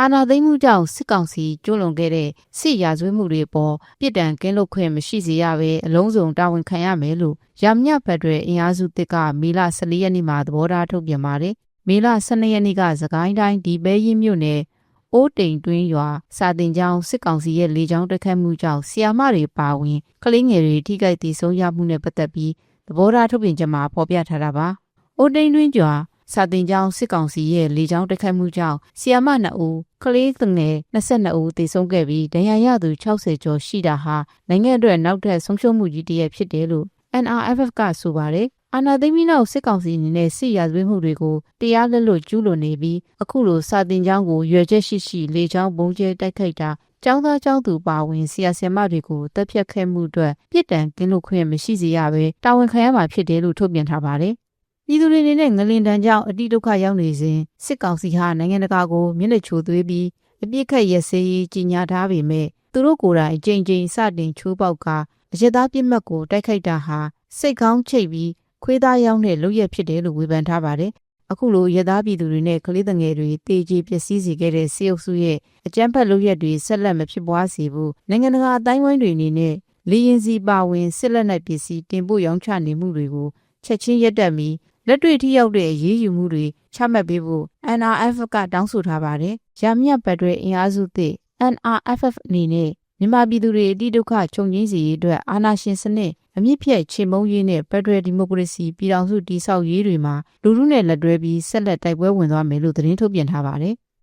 အာဏာသိမ်းမှုကြောင့်စစ်ကောင်စီကျူးလွန်ခဲ့တဲ့စစ်ရာဇဝတ်မှုတွေအပေါ်ပြစ်ဒဏ်ကင်းလွတ်ခွင့်မရှိစေရဘဲအလုံးစုံတာဝန်ခံရမယ်လို့ရမညဖက်ဒရယ်အင်အားစုတစ်ကမေလ14ရက်နေ့မှာသဘောထားထုတ်ပြန်ပါတယ်။မေလ12ရက်နေ့ကသခိုင်းတိုင်းဒီပဲရင်မြို့နယ်အိုးတိမ်တွင်းရွာစာတင်ကျောင်းစစ်ကောင်စီရဲ့လေကြောင်းတိုက်ခတ်မှုကြောင့်ဆီယာမတွေပါဝင်ကလေးငယ်တွေထိခိုက်ဒေဆုံးရမှုနဲ့ပတ်သက်ပြီးသဘောထားထုတ်ပြန်ချက်မှာဖော်ပြထားတာပါ။အိုးတိမ်တွင်းရွာ စာတင်ကျောင်းစစ်ကောင်စီရဲ့လေကြောင်းတိုက်ခတ်မှုကြောင့်ဆီယာမ2ဦးကလေးငယ်22ဦးသေဆုံးခဲ့ပြီးဒဏ်ရာရသူ60ကျော်ရှိတာဟာနိုင်ငံအတွက်နောက်ထပ်ဆုံးရှုံးမှုကြီးတစ်ရပ်ဖြစ်တယ်လို့ NRFF ကဆိုပါတယ်အာနာသိမ်းပြီးနောက်စစ်ကောင်စီအနေနဲ့စစ်ရာဇဝတ်မှုတွေကိုတရားလက်လွတ်ကျူးလွန်နေပြီးအခုလိုစာတင်ကျောင်းကိုရွယ်ချက်ရှိရှိလေကြောင်းဘုံကျဲတိုက်ခိုက်တာကျောင်းသားကျောင်းသူပါဝင်ဆရာဆရာမတွေကိုတပ်ဖြတ်ခဲ့မှုအတွက်ပြစ်ဒဏ်ကင်းလွတ်ခွင့်မရှိစေရဘဲတာဝန်ခံရမှာဖြစ်တယ်လို့ထုတ်ပြန်ထားပါတယ် ပြည်သူတွေအနေနဲ့ငလင်တန်းကြောင့်အတိဒုက္ခရောက်နေစဉ်စစ်ကောင်စီဟာနိုင်ငံတကာကိုမျက်နှာချိုသွေးပြီးအပြစ်ခတ်ရစေးကြီးညာထားပေမဲ့သူတို့ကိုယ်တိုင်အကြိမ်ကြိမ်စတင်ချိုးပေါက်ကအရသားပြစ်မှတ်ကိုတိုက်ခိုက်တာဟာစိတ်ကောင်းချိတ်ပြီးခွေးသားရောင်းတဲ့လုပ်ရက်ဖြစ်တယ်လို့ဝေဖန်ထားပါတယ်။အခုလိုရသားပြည်သူတွေနဲ့ကလေးငယ်တွေတေကြီးပျက်စီးစေခဲ့တဲ့စေအုပ်စုရဲ့အကြမ်းဖက်လုပ်ရက်တွေဆက်လက်မဖြစ်ပွားစေဘူးနိုင်ငံတကာအတိုင်းဝိုင်းတွေအနေနဲ့လေရင်စီပါဝင်စစ်လက်နက်ပစ္စည်းတင်ပို့ရောင်းချနေမှုတွေကိုချက်ချင်းရပ်တန့်ပြီး လက်တွေ့ထိရောက်တဲ့အရေးယူမှုတွေချမှတ်ပေးဖို့ NRF ကတောင်းဆိုထားပါတယ်။ရမြတ်ဘတ်တွေအင်အားစုသစ် NRFF အနေနဲ့မြန်မာပြည်သူတွေအတိဒုက္ခချုပ်ငြိမ်းစေရေးအတွက်အာဏာရှင်စနစ်အမြင့်ဖြတ်ချေမုံရေးနဲ့ဖက်ဒရယ်ဒီမိုကရေစီပြည်ထောင်စုတည်ဆောက်ရေးတွေမှာလူထုနဲ့လက်တွဲပြီးဆက်လက်တိုက်ပွဲဝင်သွားမယ်လို့သတင်းထုတ်ပြန်ထားပါတယ်။